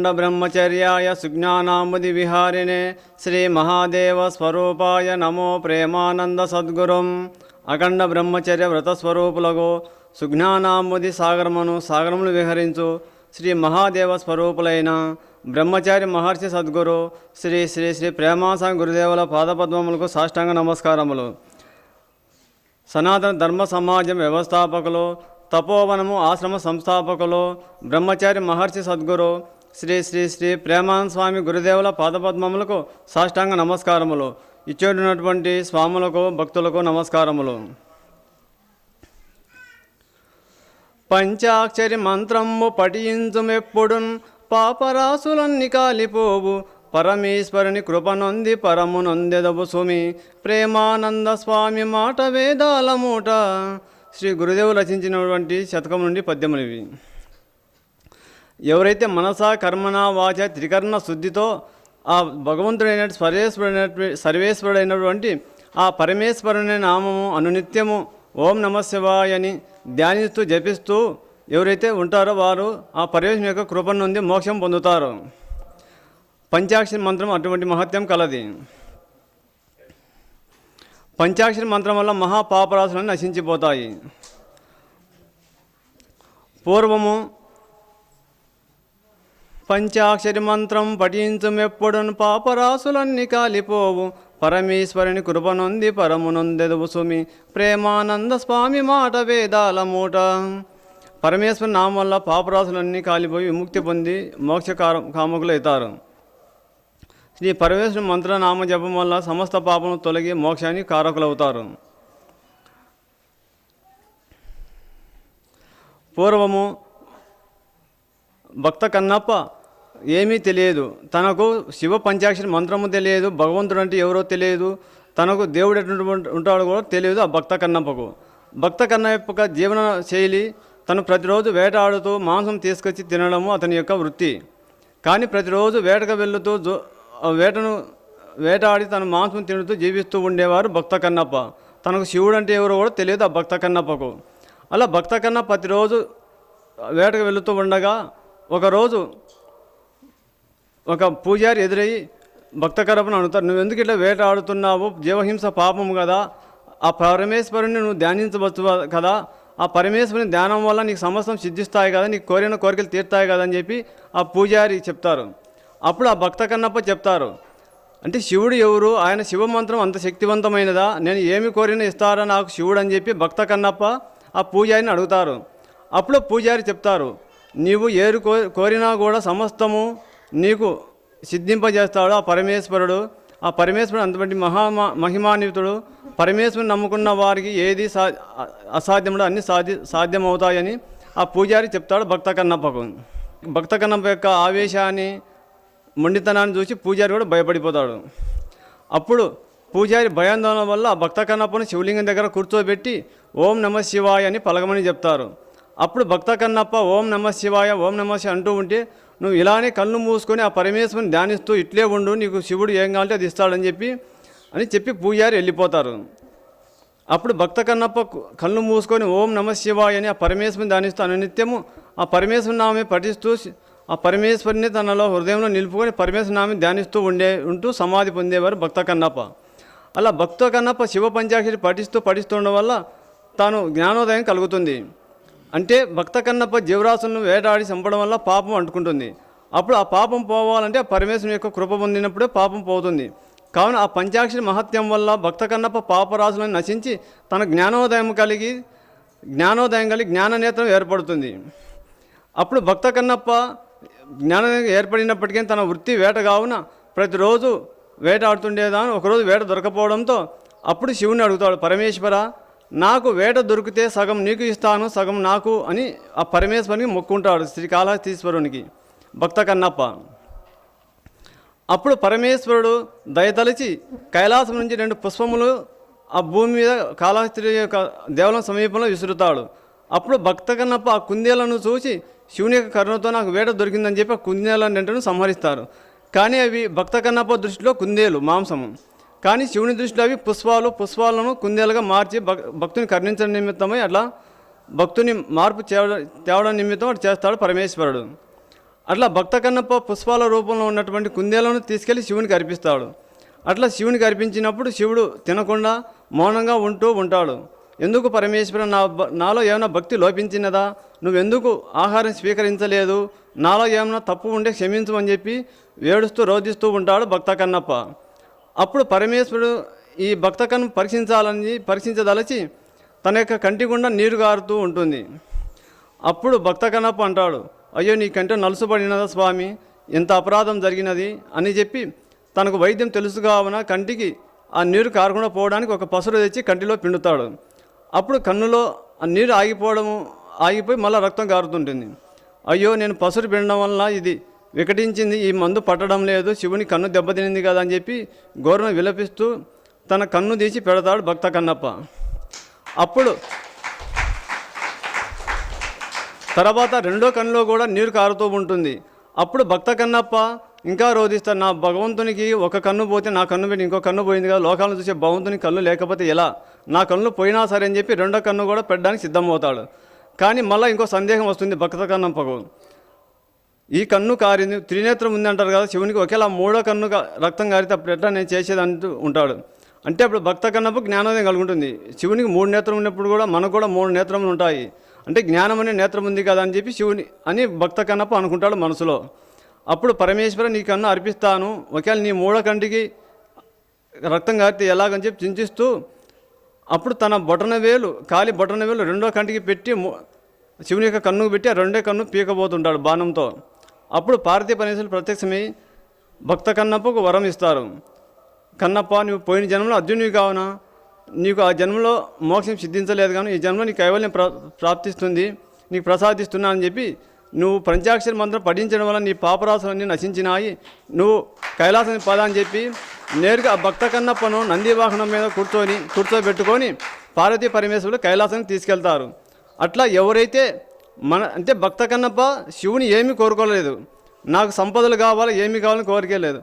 ఓం అఖండ బ్రహ్మచర్యాయ సుజ్ఞానాంబుది విహారిణే శ్రీ మహాదేవ స్వరూపాయ నమో ప్రేమానంద సద్గురుం అఖండ బ్రహ్మచర్య వ్రతస్వరూపులకు సుజ్ఞానాంబుది సాగరమును సాగరములు విహరించు శ్రీ మహాదేవ స్వరూపులైన బ్రహ్మచారి మహర్షి సద్గురు శ్రీ శ్రీ శ్రీ ప్రేమాసంగ గురుదేవుల పాదపద్మములకు సాష్టాంగ నమస్కారములు. సనాతన ధర్మ సమాజం వ్యవస్థాపకులు తపోవనము ఆశ్రమ సంస్థాపకులు బ్రహ్మచారి మహర్షి సద్గురు శ్రీ శ్రీ శ్రీ ప్రేమానంద స్వామి గురుదేవుల పాదపద్మములకు సాష్టాంగ నమస్కారములు. ఇచ్చేటటువంటి స్వాములకు భక్తులకు నమస్కారములు. పంచాక్షరి మంత్రము పఠించుమెప్పుడున్ పాపరాసులన్ని కాలిపోవు. పరమేశ్వరుని కృపనొంది పరమునొందెదవు సుమి. ప్రేమానంద స్వామి మాట వేదాల మూట. శ్రీ గురుదేవులు రచించినటువంటి శతకం నుండి పద్యములు ఇవి. ఎవరైతే మనస కర్మణ వాచ త్రికరణ శుద్ధితో ఆ భగవంతుడైన సర్వేశ్వరుడైన సర్వేశ్వరుడైనటువంటి ఆ పరమేశ్వరుని నామము అనునిత్యము ఓం నమ శివాయ అని ధ్యానిస్తూ జపిస్తూ ఎవరైతే ఉంటారో వారు ఆ పరమేశ్వరుని యొక్క కృప నుండి మోక్షం పొందుతారు. పంచాక్షరి మంత్రం అటువంటి మహత్యం కలది. పంచాక్షరి మంత్రం వల్ల మహాపాపరాశులను నశించిపోతాయి. పూర్వము పంచాక్షరి మంత్రం పఠించుమెప్పుడును పాపరాశులన్నీ కాలిపోవు. పరమేశ్వరుని కృపనొంది పరమునొందెదువు సుమి. ప్రేమానంద స్వామి మాట వేదాల మూట. పరమేశ్వరుని నామం వల్ల పాపరాశులన్నీ కాలిపోయి విముక్తి పొంది మోక్ష కార- కాముకులు అవుతారు శ్రీ పరమేశ్వరుని మంత్రనామ జపం వల్ల సమస్త పాపం తొలగి మోక్షానికి కారకులవుతారు. పూర్వము భక్త కన్నప్ప ఏమీ తెలియదు. తనకు శివ పంచాక్షరి మంత్రము తెలియదు. భగవంతుడు అంటే ఎవరో తెలియదు. తనకు దేవుడు ఎటువంటి ఉంటాడో కూడా తెలియదు ఆ భక్త కన్నప్పకు. భక్త కన్నప్పక జీవన శైలి తను ప్రతిరోజు వేటాడుతూ మాంసం తీసుకొచ్చి తినడము అతని యొక్క వృత్తి. కానీ ప్రతిరోజు వేటకు వెళ్తూ జో ఆ వేటను వేటాడి తన మాంసం తింటూ జీవిస్తూ ఉండేవారు భక్త కన్నప్ప. తనకు శివుడు అంటే ఎవరో కూడా తెలియదు ఆ భక్త కన్నప్పకు. అలా భక్త కన్న ప్రతిరోజు వేటకు వెళుతూ ఉండగా ఒకరోజు ఒక పూజారి ఎదురై భక్త కరపను అడుగుతారు నువ్వు ఎందుకు ఇట్లా వేట ఆడుతున్నావు జీవహింస పాపం కదా. ఆ పరమేశ్వరుని నువ్వు ధ్యానించవచ్చు కదా. ఆ పరమేశ్వరుని ధ్యానం వల్ల నీకు సమస్తం సిద్ధిస్తాయి కదా. నీకు కోరిన కోరికలు తీరుతాయి కదా అని చెప్పి ఆ పూజారి చెప్తారు. అప్పుడు ఆ భక్త కన్నప్ప చెప్తారు అంటే శివుడు ఎవరు? ఆయన శివ మంత్రం అంత శక్తివంతమైనదా? నేను ఏమి కోరినా ఇస్తారా నాకు శివుడు అని చెప్పి భక్త కన్నప్ప ఆ పూజారిని అడుగుతారు. అప్పుడు పూజారి చెప్తారు నీవు ఏరు కోరినా కూడా సమస్తము నీకు సిద్ధింపజేస్తాడు ఆ పరమేశ్వరుడు. ఆ పరమేశ్వరుడు అంతటి మహా మహిమాన్వితుడు. పరమేశ్వరుని నమ్ముకున్న వారికి ఏది సా అసాధ్యముడు అన్ని సాధ్య సాధ్యమవుతాయని ఆ పూజారి చెప్తాడు భక్త కన్నప్పకు. భక్త కన్నప్ప యొక్క ఆవేశాన్ని మొండితనాన్ని చూసి పూజారి కూడా భయపడిపోతాడు. అప్పుడు పూజారి భయాందోళన వల్ల ఆ భక్త కన్నప్పను శివలింగం దగ్గర కూర్చోబెట్టి ఓం నమ శివాయ అని పలకమని చెప్తారు. అప్పుడు భక్త కన్నప్ప ఓం నమ శివాయ ఓం నమ అంటూ ఉంటే నువ్వు ఇలానే కళ్ళు మూసుకొని ఆ పరమేశ్వరుని ధ్యానిస్తూ ఇట్లే ఉండు నీకు శివుడు ఏం కావాలంటే అది ఇస్తాడని చెప్పి అని చెప్పి పూజారి వెళ్ళిపోతారు. అప్పుడు భక్త కన్నప్ప కళ్ళు మూసుకొని ఓం నమ శివాయ అని ఆ పరమేశ్వరుని ధ్యానిస్తూ అనునిత్యము ఆ పరమేశ్వరుని నామే పఠిస్తూ ఆ పరమేశ్వరుని తనలో హృదయంలో నిలుపుకొని పరమేశ్వరుని నామే ధ్యానిస్తూ ఉండే ఉంటూ సమాధి పొందేవారు భక్త కన్నప్ప. అలా భక్త కన్నప్ప శివ పంచాక్షరి పఠిస్తూ పఠిస్తుండడం వల్ల తాను జ్ఞానోదయం కలుగుతుంది. అంటే భక్త కన్నప్ప జీవరాశులను వేటాడి చంపడం వల్ల పాపం అంటుకుంటుంది. అప్పుడు ఆ పాపం పోవాలంటే ఆ పరమేశ్వరుని యొక్క కృప పొందినప్పుడే పాపం పోతుంది. కావున ఆ పంచాక్షరి మహత్యం వల్ల భక్త కన్నప్ప పాపరాశులను నశించి తన జ్ఞానోదయం కలిగి జ్ఞానోదయం కలిగి జ్ఞాననేత్రం ఏర్పడుతుంది. అప్పుడు భక్త కన్నప్ప జ్ఞానం ఏర్పడినప్పటికీ తన వృత్తి వేట కావున ప్రతిరోజు వేట ఆడుతుండేదాన్ని ఒకరోజు వేట దొరకపోవడంతో అప్పుడు శివుని అడుగుతాడు పరమేశ్వర నాకు వేట దొరికితే సగం నీకు ఇస్తాను సగం నాకు అని ఆ పరమేశ్వరునికి మొక్కుంటాడు శ్రీకాళహస్తీశ్వరునికి భక్త కన్నప్ప. అప్పుడు పరమేశ్వరుడు దయతలిచి కైలాసం నుంచి రెండు పుష్పములు ఆ భూమి మీద కాళహస్తి యొక్క దేవాలయం సమీపంలో విసురుతాడు. అప్పుడు భక్త కన్నప్ప ఆ కుందేలను చూసి శివుని యొక్క కరుణతో నాకు వేట దొరికిందని చెప్పి ఆ కుందేలను సంహరిస్తారు. కానీ అవి భక్త కన్నప్ప దృష్టిలో కుందేలు మాంసము. కానీ శివుని దృష్టిలో అవి పుష్పాలు పుష్పాలను కుందేలుగా మార్చి భక్ భక్తుని కరుణించడం నిమిత్తమై అట్లా భక్తుని మార్పు తేవడం నిమిత్తం అటు చేస్తాడు పరమేశ్వరుడు. అట్లా భక్త కన్నప్ప పుష్పాల రూపంలో ఉన్నటువంటి కుందేలను తీసుకెళ్ళి శివునికి అర్పిస్తాడు. అట్లా శివునికి అర్పించినప్పుడు శివుడు తినకుండా మౌనంగా ఉంటూ ఉంటాడు. ఎందుకు పరమేశ్వర నా బ- నాలో ఏమైనా భక్తి లోపించినదా? నువ్వెందుకు ఆహారం స్వీకరించలేదు? నాలో ఏమైనా తప్పు ఉంటే క్షమించమని చెప్పి ఏడుస్తూ రోధిస్తూ ఉంటాడు భక్త కన్నప్ప. అప్పుడు పరమేశ్వరుడు ఈ భక్త కన్ను పరీక్షించాలని పరీక్షించదలచి తన యొక్క కంటి గుండా నీరు గారుతూ ఉంటుంది. అప్పుడు భక్త కన్నప్ప అంటాడు అయ్యో నీ కంట నలుసుబడినదా స్వామి? ఎంత అపరాధం జరిగినది? అని చెప్పి తనకు వైద్యం తెలుసు కావున కంటికి ఆ నీరు కారకుండా పోవడానికి ఒక పసురు తెచ్చి కంటిలో పిండుతాడు. అప్పుడు కన్నులో ఆ నీరు ఆగిపోవడము ఆగిపోయి మళ్ళీ రక్తం కారుతుంటుంది అయ్యో నేను పసురు పిండడం వల్ల ఇది వికటించింది ఈ మందు పట్టడం లేదు శివుని కన్ను దెబ్బతినింది కదా అని చెప్పి గోరును విలపిస్తూ తన కన్ను తీసి పెడతాడు భక్త కన్నప్ప. అప్పుడు తర్వాత రెండో కన్నులో కూడా నీరు కారుతూ ఉంటుంది. అప్పుడు భక్త కన్నప్ప ఇంకా రోధిస్తాడు నా భగవంతునికి ఒక కన్ను పోతే నా కన్ను పెట్టి ఇంకో కన్ను పోయింది కదా లోకాలను చూసే భగవంతుని కన్ను లేకపోతే ఎలా? నా కన్ను పోయినా సరే అని చెప్పి రెండో కన్ను కూడా పెట్టడానికి సిద్ధమవుతాడు. కానీ మళ్ళీ ఇంకో సందేహం వస్తుంది భక్త కన్నప్పకు. ఈ కన్ను కారింది త్రినేత్రం ఉంది అంటారు కదా శివునికి ఒకేలా మూడో కన్ను రక్తం కారితే అప్పుడు ఎట్లా నేను చేసేది అంటూ ఉంటాడు. అంటే అప్పుడు భక్త కన్నప్పుడు జ్ఞానోదయం కలుగుంటుంది శివునికి మూడు నేత్రం ఉన్నప్పుడు కూడా మనకు కూడా మూడు నేత్రములు ఉంటాయి. అంటే జ్ఞానం అనే నేత్రం ఉంది కదా అని చెప్పి శివుని అని భక్త కన్నప్ప అనుకుంటాడు మనసులో. అప్పుడు పరమేశ్వర నీ కన్ను అర్పిస్తాను ఒకవేళ నీ మూడో కంటికి రక్తం కారితే ఎలాగని చెప్పి చింతిస్తూ అప్పుడు తన బొటన వేలు కాలి బొటన వేలు రెండో కంటికి పెట్టి శివుని యొక్క కన్నుకు పెట్టి ఆ రెండో కన్ను పీకబోతుంటాడు బాణంతో. అప్పుడు పార్వతీ పరమేశ్వరులు ప్రత్యక్షమై భక్త కన్నప్పకు వరం ఇస్తారు. కన్నప్ప నువ్వు పోయిన జన్మలో అర్జునువి కావునా? నీకు ఆ జన్మలో మోక్షం సిద్ధించలేదు కానీ ఈ జన్మలో నీ కైవల్యం ప్రా ప్రాప్తిస్తుంది. నీకు ప్రసాదిస్తున్నా అని చెప్పి నువ్వు పంచాక్షరి మంత్రం పఠించడం వల్ల నీ పాపరాశులన్నీ నశించినాయి. నువ్వు కైలాసం పద అని చెప్పి నేరుగా ఆ భక్త కన్నప్పను నంది వాహనం మీద కూర్చొని కూర్చోబెట్టుకొని పార్వతీ పరమేశ్వరులు కైలాసానికి తీసుకెళ్తారు. అట్లా ఎవరైతే మన అంటే భక్త కన్నప్ప శివుని ఏమీ కోరుకోలేదు. నాకు సంపదలు కావాలి ఏమీ కావాలని కోరికే లేదు.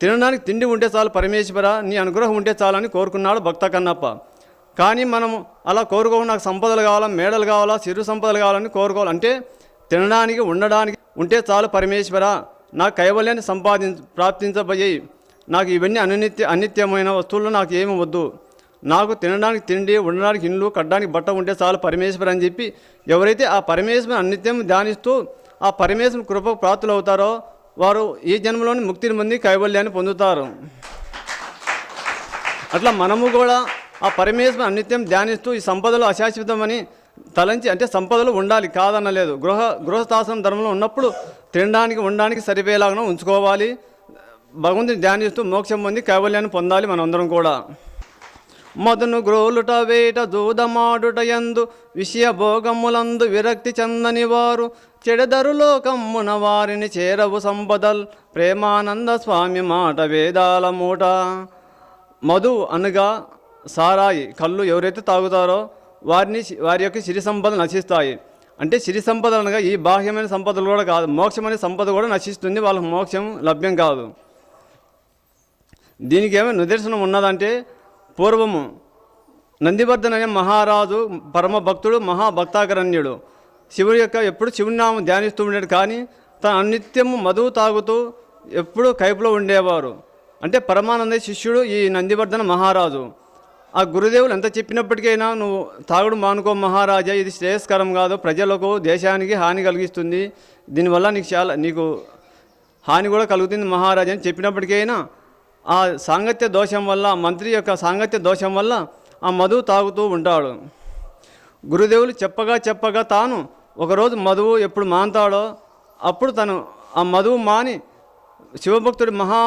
తినడానికి తిండి ఉంటే చాలు పరమేశ్వర నీ అనుగ్రహం ఉంటే చాలని కోరుకున్నాడు భక్త కన్నప్ప. కానీ మనం అలా కోరుకోకుండా నాకు సంపదలు కావాలా మేడలు కావాలా చిరు సంపదలు కావాలని కోరుకోవాలి అంటే తినడానికి ఉండడానికి ఉంటే చాలు పరమేశ్వర నాకు కైవల్యాన్ని సంపాదించ ప్రాప్తించబోయి నాకు ఇవన్నీ అనిత్య అనిత్యమైన వస్తువులు నాకు ఏమి వద్దు. నాకు తినడానికి తిండి ఉండడానికి ఇల్లు కట్టడానికి బట్ట ఉంటే చాలు పరమేశ్వర అని చెప్పి ఎవరైతే ఆ పరమేశ్వరం అనిత్యం ధ్యానిస్తూ ఆ పరమేశ్వరం కృపకు ప్రాప్తులు అవుతారో వారు ఈ జన్మలోని ముక్తిని పొంది కైవల్యాన్ని పొందుతారు. అట్లా మనము కూడా ఆ పరమేశ్వరం అనిత్యం ధ్యానిస్తూ ఈ సంపదలు అశాశ్వతమని తలంచి అంటే సంపదలు ఉండాలి కాదనలేదు. గృహ గృహస్థాశ్రమ ధర్మంలో ఉన్నప్పుడు తినడానికి ఉండడానికి సరిపోయేలాగా ఉంచుకోవాలి. భగవంతుని ధ్యానిస్తూ మోక్షం పొంది కైవల్యాన్ని పొందాలి మనందరం కూడా. మదును గ్రోలుట వేట దూదమాడుట యందు విషయ భోగములందు విరక్తి చెందని వారు. చెడదరులోకమ్మున వారిని చేరవు సంపదల్. ప్రేమానంద స్వామి మాట వేదాల మూట. మధు అనగా సారాయి. కళ్ళు ఎవరైతే తాగుతారో వారిని వారి యొక్క సిరి సంపదలు నశిస్తాయి. అంటే సిరి సంపదలు అనగా ఈ బాహ్యమైన సంపదలు కూడా కాదు. మోక్షం సంపద కూడా నశిస్తుంది. వాళ్ళకి మోక్షం లభ్యం కాదు. దీనికి ఏమైనా నిదర్శనం ఉన్నదంటే పూర్వము నందివర్ధన్ అనే మహారాజు పరమ భక్తుడు మహాభక్తాకరణ్యుడు. శివుడి యొక్క ఎప్పుడు శివుని నామం ధ్యానిస్తూ ఉండేది కానీ తన అనిత్యము మధువు తాగుతూ ఎప్పుడూ కైపులో ఉండేవారు. అంటే పరమానంద శిష్యుడు ఈ నందివర్ధన మహారాజు. ఆ గురుదేవులు ఎంత చెప్పినప్పటికైనా నువ్వు తాగుడు మానుకో మహారాజా ఇది శ్రేయస్కరం కాదు. ప్రజలకు దేశానికి హాని కలిగిస్తుంది. దీనివల్ల నీకు చాలా నీకు హాని కూడా కలుగుతుంది మహారాజా అని చెప్పినప్పటికైనా ఆ సాంగత్య దోషం వల్ల మంత్రి యొక్క సాంగత్య దోషం వల్ల ఆ మధువు తాగుతూ ఉంటాడు. గురుదేవులు చెప్పగా చెప్పగా తాను ఒకరోజు మధువు ఎప్పుడు మాంతాడో అప్పుడు తను ఆ మధువు మాని శివభక్తుడి మహా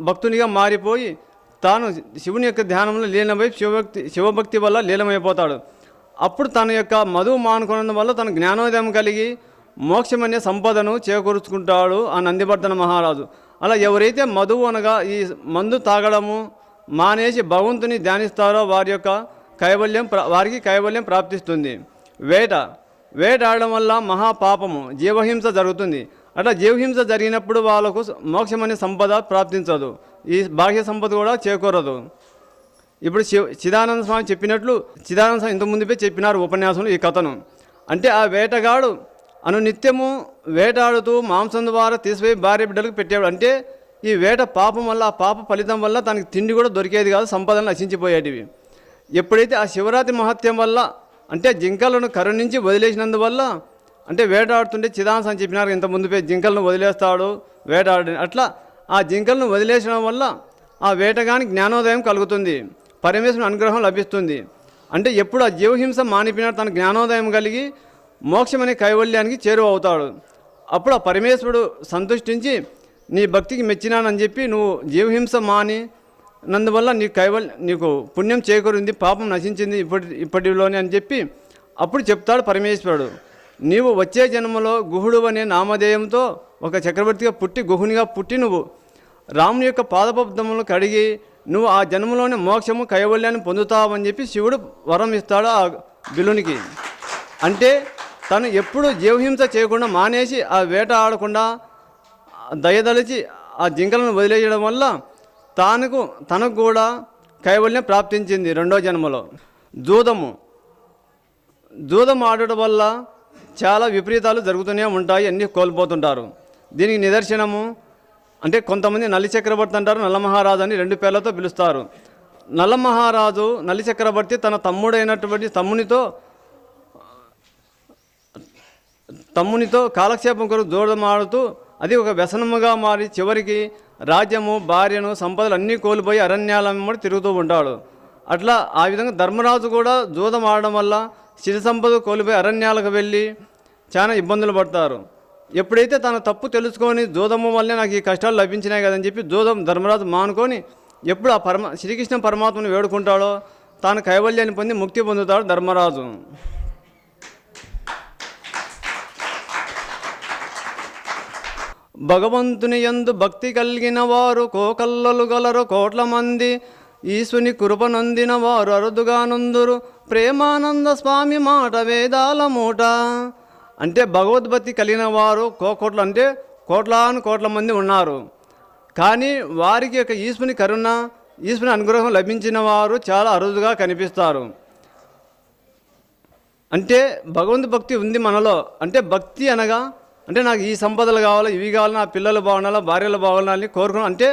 భక్తునిగా మారిపోయి తాను శివుని యొక్క ధ్యానంలో లీనమై శివభక్తి శివభక్తి వల్ల లీనమైపోతాడు. అప్పుడు తన యొక్క మధువు మానుకున్నందు వల్ల తన జ్ఞానోదయం కలిగి మోక్షం అనే సంపదను చేకూర్చుకుంటాడు ఆ నందివర్ధన మహారాజు. అలా ఎవరైతే మధువు అనగా ఈ మందు తాగడము మానేసి భగవంతుని ధ్యానిస్తారో వారి యొక్క కైవల్యం వారికి కైవల్యం ప్రాప్తిస్తుంది. వేట వేట ఆడడం వల్ల మహాపాపము జీవహింస జరుగుతుంది. అట్లా జీవహింస జరిగినప్పుడు వాళ్ళకు మోక్షం అనే సంపద ప్రాప్తించదు. ఈ బాహ్య సంపద కూడా చేకూరదు. ఇప్పుడు చిదానంద స్వామి చెప్పినట్లు చిదానంద స్వామి ఇంతకుముందుపై చెప్పినారు ఉపన్యాసంలో ఈ కథను. అంటే ఆ వేటగాడు అను నిత్యము వేటాడుతూ మాంసం ద్వారా తీసిపోయి భార్య బిడ్డలకు పెట్టేవాడు. అంటే ఈ వేట పాపం వల్ల ఆ పాప ఫలితం వల్ల తనకి తిండి కూడా దొరికేది కాదు సంపదలు నశించిపోయేటివి. ఎప్పుడైతే ఆ శివరాత్రి మహత్యం వల్ల అంటే జింకలను కరుణించి వదిలేసినందువల్ల అంటే వేటాడుతుంటే చిదాంశ అని చెప్పినారు ఇంత ముందుపై జింకలను వదిలేస్తాడు వేటాడు. అట్లా ఆ జింకలను వదిలేసడం వల్ల ఆ వేటగాని జ్ఞానోదయం కలుగుతుంది పరమేశ్వరుని అనుగ్రహం లభిస్తుంది. అంటే ఎప్పుడు ఆ జీవహింస మానిపినాడు తన జ్ఞానోదయం కలిగి మోక్షమనే కైవల్యానికి చేరువ అవుతాడు. అప్పుడు ఆ పరమేశ్వరుడు సంతుష్టించి నీ భక్తికి మెచ్చినానని చెప్పి నువ్వు జీవహింస మాని నందువల్ల నీ కైవల్ నీకు పుణ్యం చేకూరింది పాపం నశించింది ఇప్పటి ఇప్పటిలోనే అని చెప్పి అప్పుడు చెప్తాడు పరమేశ్వరుడు. నీవు వచ్చే జన్మలో గుహుడు అనే నామధేయంతో ఒక చక్రవర్తిగా పుట్టి గుహునిగా పుట్టి నువ్వు రాముని యొక్క పాదపద్మములు కడిగి నువ్వు ఆ జన్మలోని మోక్షము కైవల్యాన్ని పొందుతావని చెప్పి శివుడు వరం ఇస్తాడు ఆ బిలునికి. అంటే తను ఎప్పుడు జీవహింస చేయకుండా మానేసి ఆ వేట ఆడకుండా దయదలిచి ఆ జింకలను వదిలేయడం వల్ల తానుకు తనకు కూడా కైవల్యం ప్రాప్తించింది రెండో జన్మలో. జూదము జూదం ఆడటం వల్ల చాలా విపరీతాలు జరుగుతూనే ఉంటాయి అన్నీ కోల్పోతుంటారు. దీనికి నిదర్శనము అంటే కొంతమంది నల్లి చక్రవర్తి అంటారు నల్ల మహారాజు అని రెండు పేర్లతో పిలుస్తారు. నల్ల మహారాజు నల్లి చక్రవర్తి తన తమ్ముడైనటువంటి తమ్మునితో తమ్మునితో కాలక్షేపం కొరకు జోడమాడుతూ అది ఒక వ్యసనముగా మారి చివరికి రాజ్యము భార్యను సంపదలు అన్నీ కోల్పోయి అరణ్యాల వెంబడి తిరుగుతూ ఉంటాడు. అట్లా ఆ విధంగా ధర్మరాజు కూడా జూదం ఆడడం వల్ల సిరి సంపద కోల్పోయి అరణ్యాలకు వెళ్ళి చాలా ఇబ్బందులు పడతారు. ఎప్పుడైతే తన తప్పు తెలుసుకొని జూదము వల్లే నాకు ఈ కష్టాలు లభించినాయి కదని చెప్పి జూదం ధర్మరాజు మానుకొని ఎప్పుడు ఆ పరమ శ్రీకృష్ణ పరమాత్మను వేడుకుంటాడో తాను కైవల్యాన్ని పొంది ముక్తి పొందుతాడు ధర్మరాజు. భగవంతుని యందు భక్తి కలిగిన వారు కోకల్లలు గలరు కోట్ల మంది. ఈశ్వని కృపనొందిన వారు అరుదుగా నొందురు ప్రేమానంద స్వామి మాట వేదాల మూట. అంటే భగవద్భక్తి కలిగిన వారు కోకోట్లు అంటే కోట్లాను కోట్ల మంది ఉన్నారు. కానీ వారికి యొక్క ఈశ్వని కరుణ ఈశ్వని అనుగ్రహం లభించిన వారు చాలా అరుదుగా కనిపిస్తారు. అంటే భగవంతు భక్తి ఉంది మనలో. అంటే భక్తి అనగా అంటే నాకు ఈ సంపదలు కావాలి ఇవి కావాలి నా పిల్లలు బాగుండాలా భార్యలు బాగుండాలని కోరుకున్నాను. అంటే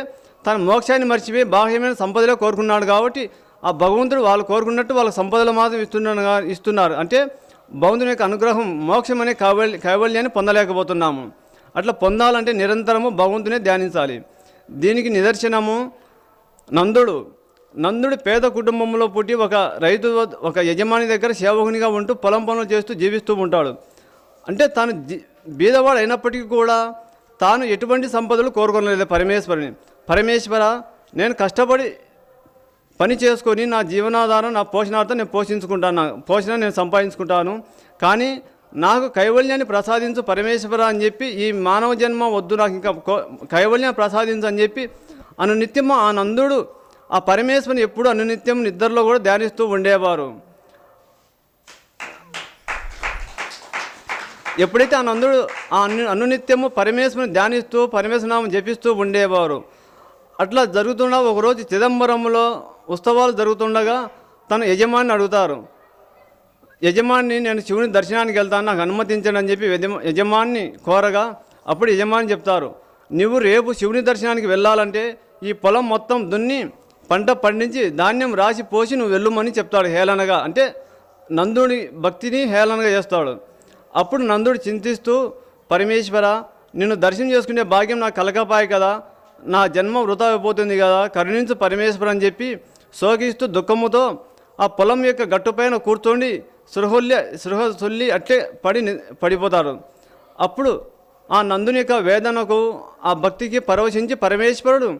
తన మోక్షాన్ని మర్చిపోయి బాహ్యమైన సంపదలే కోరుకున్నాడు కాబట్టి ఆ భగవంతుడు వాళ్ళు కోరుకున్నట్టు వాళ్ళ సంపదలు మాత్రం ఇస్తున్నాడు ఇస్తున్నారు. అంటే భగవంతుని యొక్క అనుగ్రహం మోక్షం అనే కైవల్య కైవల్యాన్ని పొందలేకపోతున్నాము. అట్లా పొందాలంటే నిరంతరము భగవంతునే ధ్యానించాలి. దీనికి నిదర్శనము నందుడు. నందుడు పేద కుటుంబంలో పుట్టి ఒక రైతు ఒక యజమాని దగ్గర సేవకునిగా ఉంటూ పొలం పనులు చేస్తూ జీవిస్తూ ఉంటాడు. అంటే తాను జీ బీదవాడు అయినప్పటికీ కూడా తాను ఎటువంటి సంపదలు కోరుకోలేదు పరమేశ్వరుని. పరమేశ్వర నేను కష్టపడి పని చేసుకొని నా జీవనాధారం నా పోషణార్థం నేను పోషించుకుంటాను. నా పోషణ నేను సంపాదించుకుంటాను. కానీ నాకు కైవల్యాన్ని ప్రసాదించు పరమేశ్వర అని చెప్పి ఈ మానవ జన్మ వద్దు నాకు ఇంకా కైవల్యాన్ని ప్రసాదించు అని చెప్పి అనునిత్యము ఆ నందుడు ఆ పరమేశ్వరుని ఎప్పుడు అనునిత్యం నిద్రలో కూడా ధ్యానిస్తూ ఉండేవారు. ఎప్పుడైతే ఆ నందుడు ఆ అను అనునిత్యము పరమేశ్వరుని ధ్యానిస్తూ పరమేశ్వరనామం జపిస్తూ ఉండేవారు అట్లా జరుగుతున్న ఒకరోజు చిదంబరంలో ఉత్సవాలు జరుగుతుండగా తన యజమాని అడుగుతారు. యజమాని నేను శివుని దర్శనానికి వెళ్తాను నాకు అనుమతించండి అని చెప్పి యజమాన్ని కోరగా అప్పుడు యజమాని చెప్తారు నువ్వు రేపు శివుని దర్శనానికి వెళ్ళాలంటే ఈ పొలం మొత్తం దున్ని పంట పండించి ధాన్యం రాసి పోసి నువ్వు వెళ్ళుమని చెప్తాడు హేళనగా. అంటే నందుని భక్తిని హేళనగా చేస్తాడు. అప్పుడు నందుడు చింతిస్తూ పరమేశ్వర నిన్ను దర్శనం చేసుకునే భాగ్యం నాకు కలగపాయి కదా. నా జన్మ వృధా అయిపోతుంది కదా. కరుణించు పరమేశ్వర అని చెప్పి శోకిస్తూ దుఃఖముతో ఆ పొలం యొక్క గట్టుపైన కూర్చోండి. సృహుల్య సృహ అట్లే పడి పడిపోతారు. అప్పుడు ఆ నందుని యొక్క వేదనకు ఆ భక్తికి పరవశించి పరమేశ్వరుడు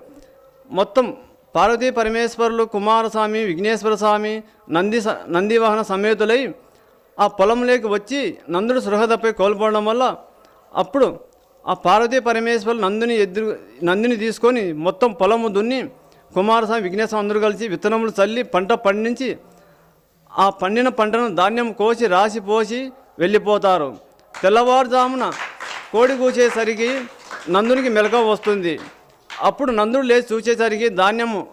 మొత్తం పార్వతీ పరమేశ్వరులు కుమారస్వామి విఘ్నేశ్వర స్వామి నంది స- నందివాహన సమేతులై ఆ పొలంలోకి వచ్చి నందుడు సృహదపై కోల్పోవడం వల్ల అప్పుడు ఆ పార్వతీ పరమేశ్వరులు నందుని ఎదురు నందిని తీసుకొని మొత్తం పొలము దున్ని కుమారస్వామి విఘ్నేశ్వరం అందరూ కలిసి విత్తనములు చల్లి పంట పండించి ఆ పండిన పంటను ధాన్యం కోసి రాసి పోసి వెళ్ళిపోతారు. తెల్లవారుజామున కోడి కూసేసరికి నందునికి మెలక వస్తుంది. అప్పుడు నందుడు లేచి చూసేసరికి ధాన్యము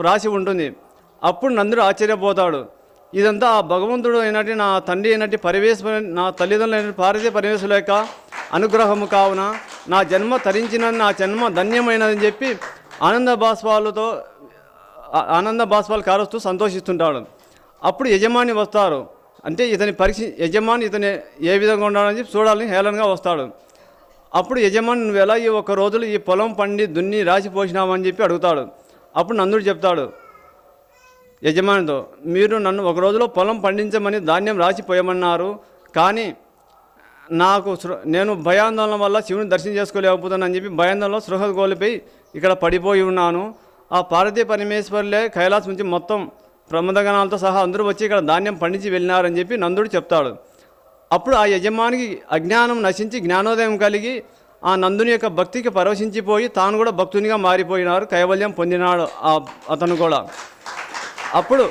రాసి ఉంటుంది. అప్పుడు నందుడు ఆశ్చర్యపోతాడు. ఇదంతా ఆ భగవంతుడు అయినట్టు నా తండ్రి అయినట్టు పరివేశ నా తల్లిదండ్రులు అయినట్టు భారతీయ పరివేశం యొక్క అనుగ్రహము కావున నా జన్మ తరించిన నా జన్మ ధన్యమైనదని చెప్పి ఆనంద బాష్పాలతో ఆనంద బాష్పాలు కారుస్తూ సంతోషిస్తుంటాడు. అప్పుడు యజమాని వస్తారు. అంటే ఇతని పరీక్ష యజమాని ఇతని ఏ విధంగా ఉండాలని చెప్పి చూడాలని హేళనగా వస్తాడు. అప్పుడు యజమాని నువ్వు ఎలా ఈ ఒక రోజులు ఈ పొలం పండి దున్ని రాసి పోసినావని చెప్పి అడుగుతాడు. అప్పుడు నందుడు చెప్తాడు యజమానితో మీరు నన్ను ఒక రోజులో పొలం పండించమని ధాన్యం రాసిపోయమన్నారు కానీ నాకు నేను భయాందోళన వల్ల శివుని దర్శనం చేసుకోలేకపోతున్నానని చెప్పి భయాందోళనలో సృహ గోలిపోయి ఇక్కడ పడిపోయి ఉన్నాను. ఆ పార్వతీ పరమేశ్వరులే కైలాసం నుంచి మొత్తం ప్రమదగణాలతో సహా అందరూ వచ్చి ఇక్కడ ధాన్యం పండించి వెళ్ళినారని చెప్పి నందుడు చెప్తాడు. అప్పుడు ఆ యజమానికి అజ్ఞానం నశించి జ్ఞానోదయం కలిగి ఆ నందుని యొక్క భక్తికి పరవశించిపోయి తాను కూడా భక్తునిగా మారిపోయినారు కైవల్యం పొందినాడు ఆ అతను కూడా. అప్పుడు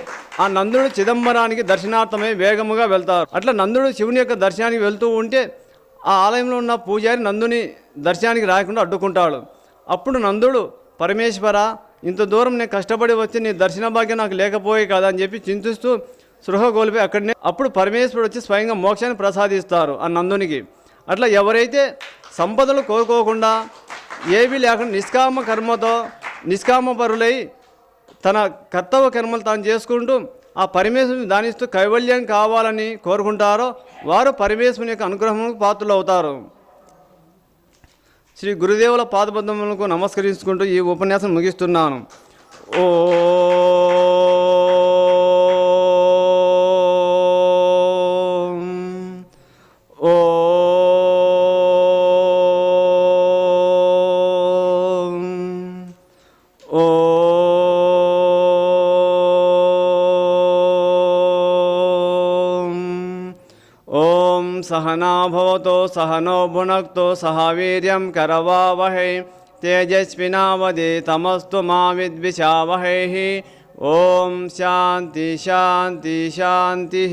ఆ నందుడు చిదంబరానికి దర్శనార్థమై వేగముగా వెళ్తారు. అట్లా నందుడు శివుని యొక్క దర్శనానికి వెళ్తూ ఉంటే ఆ ఆలయంలో ఉన్న పూజారి నందుని దర్శనానికి రాకుండా అడ్డుకుంటాడు. అప్పుడు నందుడు పరమేశ్వర ఇంత దూరం నేను కష్టపడి వచ్చి నీ దర్శన భాగ్యం నాకు లేకపోయే కదా అని చెప్పి చింతిస్తూ సృహ కోల్పోయి అక్కడనే అప్పుడు పరమేశ్వరుడు వచ్చి స్వయంగా మోక్షాన్ని ప్రసాదిస్తారు ఆ నందునికి. అట్లా ఎవరైతే సంపదలు కోరుకోకుండా ఏవి లేకుండా నిష్కామ కర్మతో నిష్కామ పరులై తన కర్తవ్య కర్మలు తాను చేసుకుంటూ ఆ పరమేశ్వరుని దానిస్తూ కైవల్యం కావాలని కోరుకుంటారో వారు పరమేశ్వరుని యొక్క అనుగ్రహములకు పాత్రలు అవుతారు శ్రీ గురుదేవుల పాదబద్ధములకు నమస్కరించుకుంటూ ఈ ఉపన్యాసం ముగిస్తున్నాను. ఓ ఓ ఓం సహనా భవతో సహనో భునక్తో సహ వీర్యం కరవావహై తేజస్వినావదే తమస్తు మా విద్విషావహై. ఓం శాంతి శాంతి శాంతి.